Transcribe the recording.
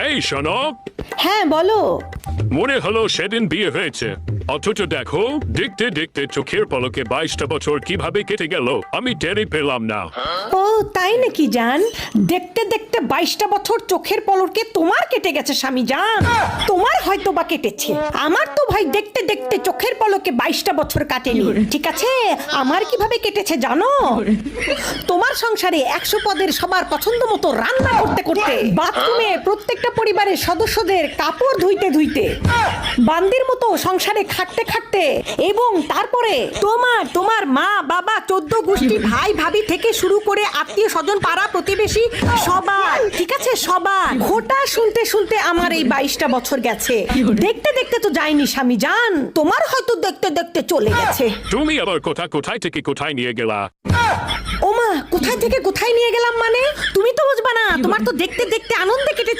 এই শোনো। হ্যাঁ বলো। মনে হলো সেদিন বিয়ে হয়েছে। অথচ দেখো দেখতে দেখতে চোখের পলকে বাইশটা বছর কীভাবে কেটে গেল আমি টেরই পেলাম না। ও তাই নাকি জান? দেখতে দেখতে বাইশটা বছর চোখের পলকে তোমার কেটে গেছে স্বামী জান। তোমার হয়তো বা কেটেছে। আমার তো ভাই দেখতে দেখতে চোখের পলকে বাইশটা বছর কাটেনি। ঠিক আছে? আমার কীভাবে কেটেছে জানো? তোমার সংসারে একশো পদের সবার পছন্দ মতো রান্না করতে করতে বাথরুমে প্রত্যেকটা পরিবারের সদস্যদের কাপড় ধুইতে ধুইতে বান্দির মতো সংসারে খাটতে খাটতে এবং তারপরে তোমার তোমার মা বাবা চোদ্দ গোষ্ঠী ভাই ভাবি থেকে শুরু করে আত্মীয় স্বজন পাড়া প্রতিবেশী সবার ঠিক আছে সবার। ঘোটা শুনতে শুনতে আমার এই বাইশটা বছর গেছে। দেখতে দেখতে তো যায়নি স্বামী জান। তোমার হয়তো দেখতে দেখতে চলে গেছে। তুমি আবার কোথা কোথায় থেকে কোথায় নিয়ে গেলা? ওমা কোথায় থেকে কোথায় নিয়ে গেলাম মানে? তুমি তো বুঝবা না তোমার তো দেখতে দেখতে আনন্দে কেটেছে।